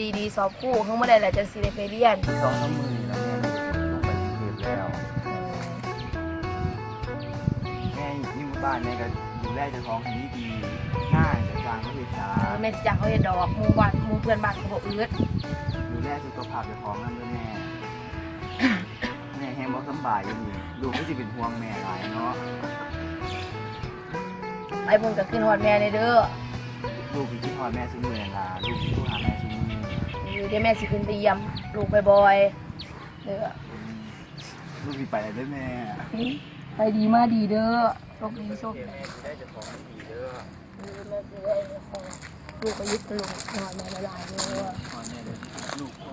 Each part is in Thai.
ดีดีสอบคู่ข้างเมื่อใดแหละจะสิได้ไปเรียนสองสามมือแล้วแม่ลงไปกรุงเทพแล้วแม่อยู่บ้านแม่ก็ดูแลเจ้าของให้ดีง่ายจัดการเขาเฮ็ดสาเออแม่สิจังเขาเฮ็ดดอกหมู่บ้านหมู่เพื่อนบ้านเขาบอกอืดดูแลสุขภาพเจ้าของนั่นด้วยแม่แม่แฮงบ่สำบายอยู่นี่ลูกก็สิเป็นห่วงแม่หลายเนาะไอ้เพิ่นก็ขึ้นฮอดแม่ในเด้อ ลูกไปคิดฮอดแม่ซุมื้อนั่นล่ะลูก ออเดี๋ยวแม่สิขึ้นไปเยี่ยมลูกบ่อยๆเด้อลูกสิไปแล้วเด้อแม่ไปดีมาดีเด้อโชคดีโชคดีแม่สิได้เจ้าของดีเด้อเออแม่สิได้ของลูกก็ยึดลูกฮอดแม่หลายๆเด้อฮอดแม่เด้อลูกเขา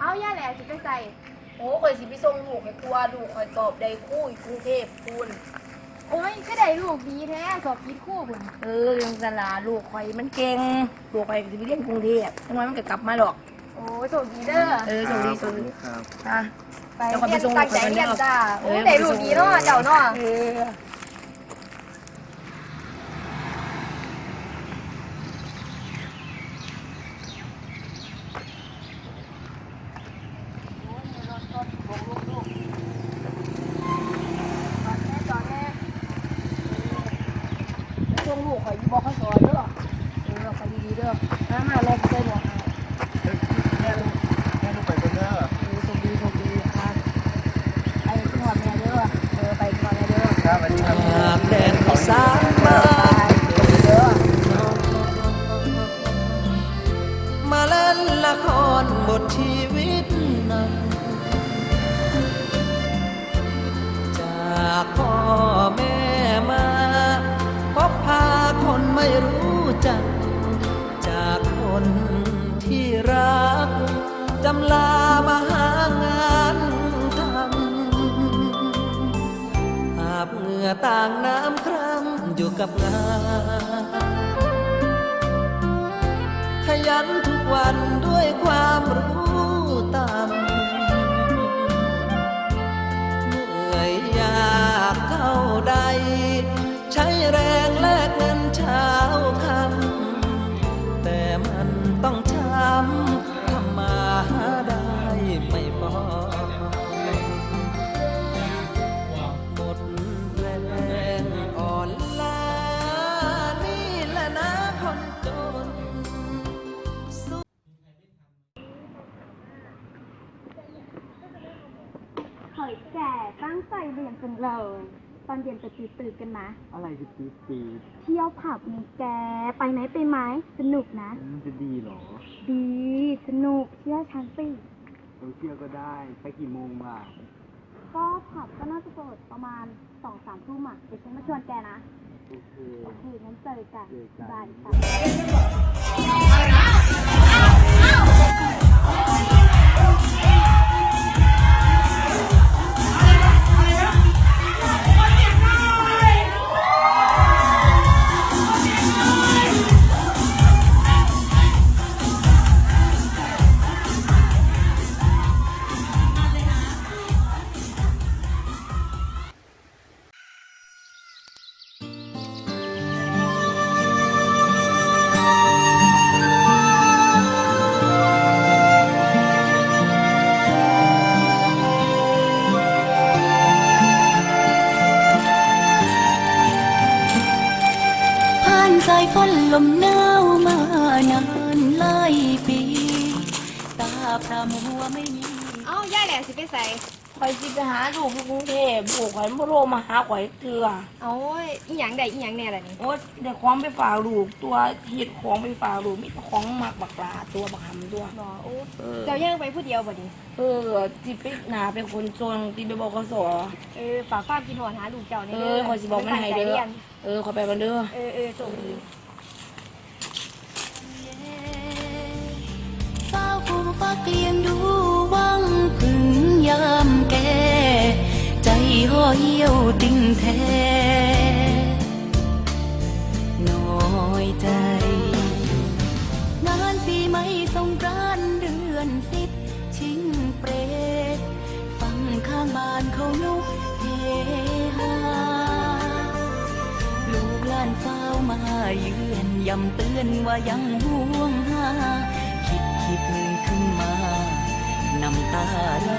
เอาย่าแหละสิไปใส่ โอ้ข่อย สิไปส่งลูกให้ครัวลูกข่อยสอบได้คู่อยู่กรุงเทพคุณโอ้ยก็ได้ลูกดีแท้สอบคิดคู่บุญเออยังสลาลูกข่อยมันเก่งลูกข่อยก็สิไปเรียนกรุงเทพจังน้อยมันก็กลับมาหรอก โอ้ยโชคดีเด้อเออโชคดีโชคดีครับอะไปเดี๋ยวขอไปเรียนส่งตั้งใจลูกก่อนเรียนเด้อจ้าเอโอ้อยได้ลูกดีเนาะเจ้าเนาะเออ ช่วงลูกข่อยอีบอกเขาสอนเด้อเออไปดีๆเด้อมามาแม่เคยบอกให้แม่ลูกแม่ลูกไปกันเด้อเออโชคดีโชคดีครับไปที่หอดแม่เด้อเออไปที่หอดแม่เด้อครับสวัสดีครับ แดนข้าวสารมาเด้อมาเล่นละครบทชี ไม่รู้จัก จากคนที่รัก จำลามาหางานทำอาบเหงื่อต่างน้ำคร่ำอยู่กับงานขยันทุกวันด้วยความรู้ ช้แรงแลกเงินเช้าคำแต่มันต้องช้ำ เย็นจะตีตื่นกันนะอะไรคือตีตีเที่ยวผับนี่แก ไปไหนไปไหมสนุกนะ มันจะดีเหรอ ดี สนุกเชื่อฉันสิเออเที่ยวก็ได้ ไปกี่โมงล่ะ ก็ผับก็น่าจะเปิดประมาณสองสามทุ่มอะเดี๋ยวฉันมาชวนแกนะ โอเค โอเคงั้นเจอกันเจอกัน บายค่ะ หาลูกที่กรุงเทพลูกข่อยบ่โทรมาหาข่อยเถื่อโอ้ยอีหยังใดอีหยังแน่ล่ะนี่โอ๊ยเดี๋ยวของไปฝากลูกตัวเฮ็ดของไปฝากลูกมีแต่ของมักบักลาตัวบักหำตัวบอกโอ้เออเจ้าย่างไปผู้เดียวบ่ดิเออที่ไปหนาเป็นคนจนที่ไปบอกเขาสอเออฝากความคิดหอดหาลูกเจ้านี่เอเด้อข่อยสิบอกมันให้เด้ตั้งใจรีอยนเออขอยไปกันเด้อเออเออโชคดีเฝ้าฟูฟักเลี้ยงดูหวังพึ่งยามแก่ใจ ห่อเหี่ยวติ่งแท้ น้อยใจงานปีใหม่สงกรานเดือนสิบชิงเปรตฟังข้างบ้านเขานุกเฮฮาลูกหลานเฝ้ามาเยือนยำเตือนว่ายังห่วงหา คิดคิดขึ้นมา น้ำตาไหล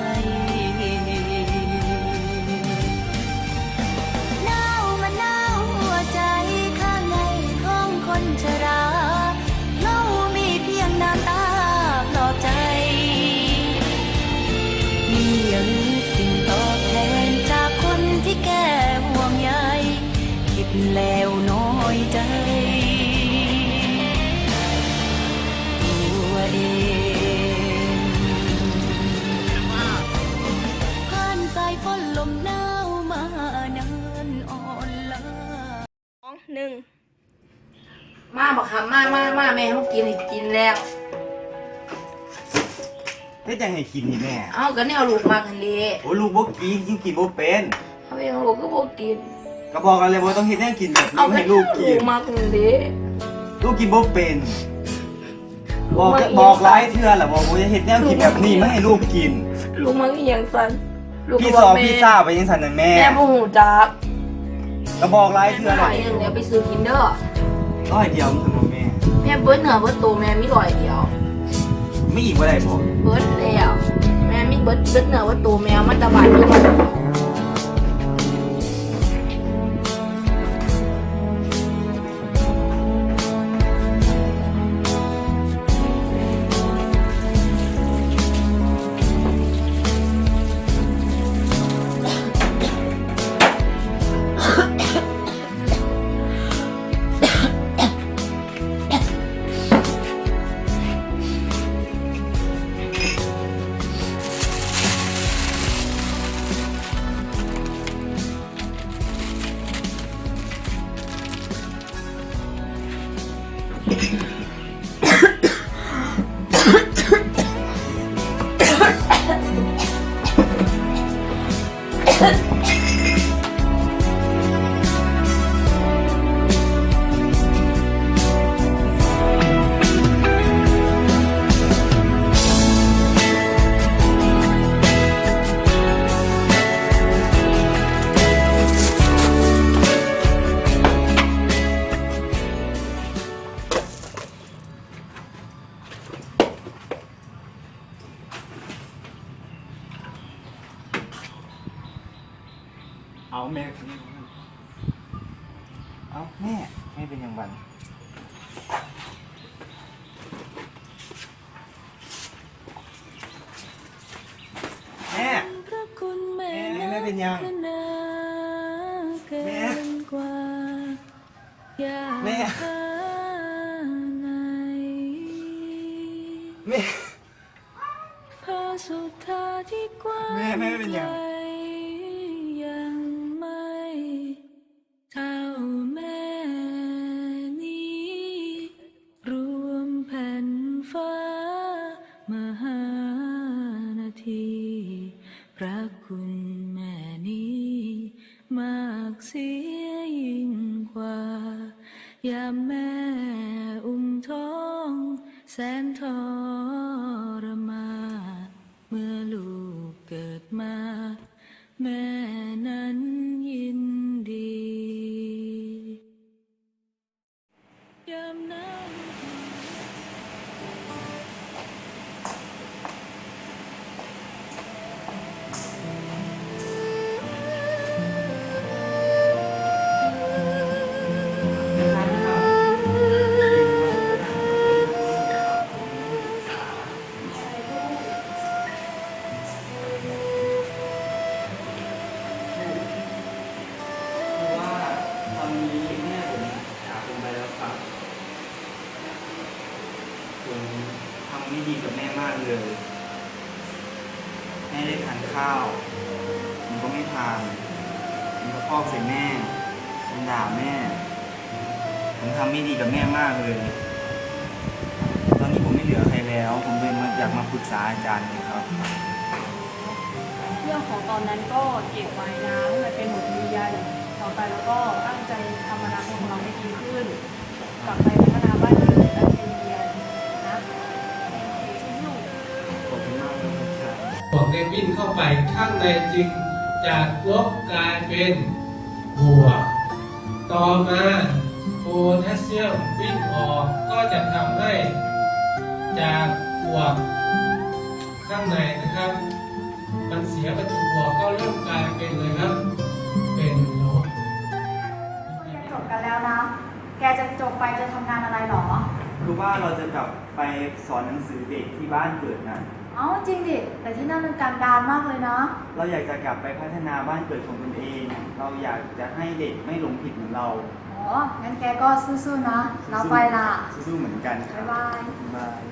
ค บักหำมามามาแม่เขากินให้กินแล้ว เฮ็ดยังไงกินนี่แม่ เอากันเนี่ยลูกมากันเลยโอ้ลูกบ่กินกินกินบ่เป็นเอาเองลูกก็บอกกิน ก็บอกกันเลยว่าต้องเฮ็ดให้กินแบบเอานี้กัให้นลูลูกกกินมากันเลยลูกกินบ่เป็นลูบอกกมาอีกบอกหลายเทื่อแล้วบอกว่าจะเฮ็ดแนวกินแบบนี้ไม่ให้ลูกกิน ลูกมาอีหยังสันลูกพี่ก็ซบออกแม่พี่ซ่าไปยังสั่นนั่นแม่แม่พ่อหูจักก็บอกหลายเทื่อหแล้วน่อยหนึงเดี๋ยวไปซื้อกินเด้อ ร้อยเดียวมันบ่แม่แม่เบิ้ลเหนือเบิ้ลโตแม่มีร้อยเดียวไม่อีกบ่ได้บ่เบิ้ลแล้วแม่มีเบิ้ลเบิ้ลเหนือเบิ้ลโตแมวมันตะบานมีร้อย แยามแม่อุ้มท้อง แสนทร ของตอนนั้นก็เก็บไว้นะให้มันเป็นบทเรียนต่อไปแล้วก็ตั้งใจทำอนาคตของเราให้ดีขึ้น กลับไปพัฒนาบ้านเกิดตั้งใจเรียนนะสู้ๆขอบคุณมากครับอาจารย์บวกได้วิ่งเข้าไปข้างในจึงจากลบกลายเป็นบวก ต่อมาโพแทสเซียมวิ่งออกก็จะทำให้จากบวกข้างในนะครับ มันเสียประจุบวกก็เริ่มกลายเป็นเลยครับเป็นลบเรียนจบกันแล้วนะ แกจะจบไปจะทำงานอะไรหรอ คือว่าเราจะกลับไปสอนหนังสือเด็กที่บ้านเกิดนะเอ้าจริงดิ แต่ที่นั่นมันการดานมากเลยนะ เราอยากจะกลับไปพัฒนาบ้านเกิดของตนเอง เราอยากจะให้เด็กไม่หลงผิดเหมือนเรา อ๋อ งั้นแกก็สู้ๆนะเราไปละสู้ๆเหมือนกันครับ๊ายบาย บ๊ายบาย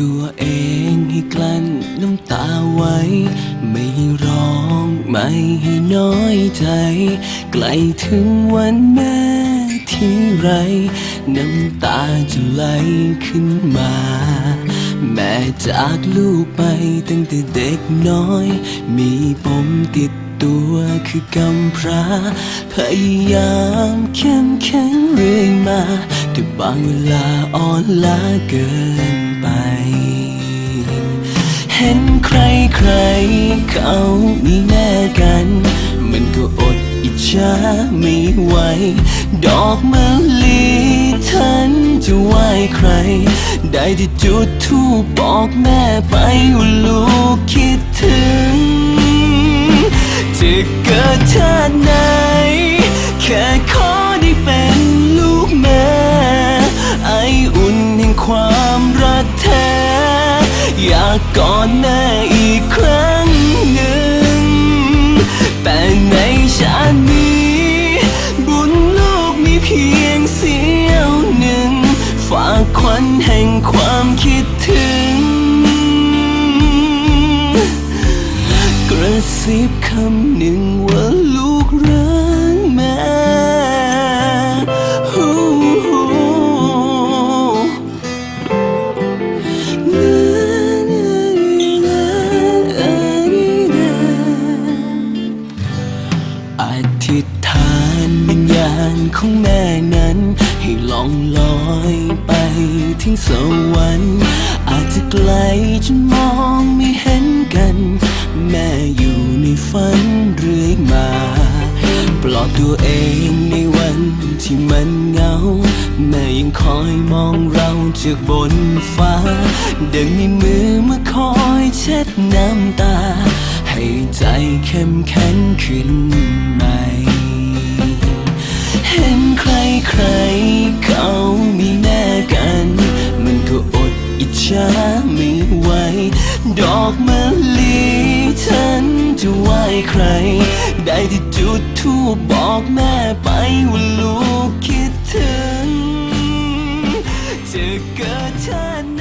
ตัวเองให้กลั้นน้ำตาไว้ ไม่ให้ร้องไม่ให้น้อยใจ ใกล้ถึงวันแม่ที่ไร น้ำตาจะไหลขึ้นมา แม่จากลูกไปตั้งแต่เด็กน้อย มีปมติดตัวคือกำพร้า พยายามเข้มแข็งเรื่อยมา แต่บางเวลาอ่อนล้าเกิน ห็นใครใครเขามีแม่กัน มันก็อดอิจฉาไม่ไหว ดอกมะลิทันจะไหว้ใคร ได้ที่จุดทูปบอกแม่ไปว่าลูกคิดถึง กกอดแม่อีกครั้งหนึ่ง แต่ในชาตินี้ บุญลูกมีเพียงเสี้ยวหนึ่ง ฝากควันแห่งความคิดถึง กระซิบคำหนึ่งว่า บนฟ้าดังในมือมาคอยเช็ดน้ำตา ให้ใจเข้มแข็งขึ้นใหม่ เห็นใครใครเขามีแม่กัน มันก็อดอิจฉาไม่ไหว ดอกมะลิฉันจะไหวใคร ได้ที่จุดทูปบอกแม่ไปว่าลูคิดถึง จะเกิดชาติ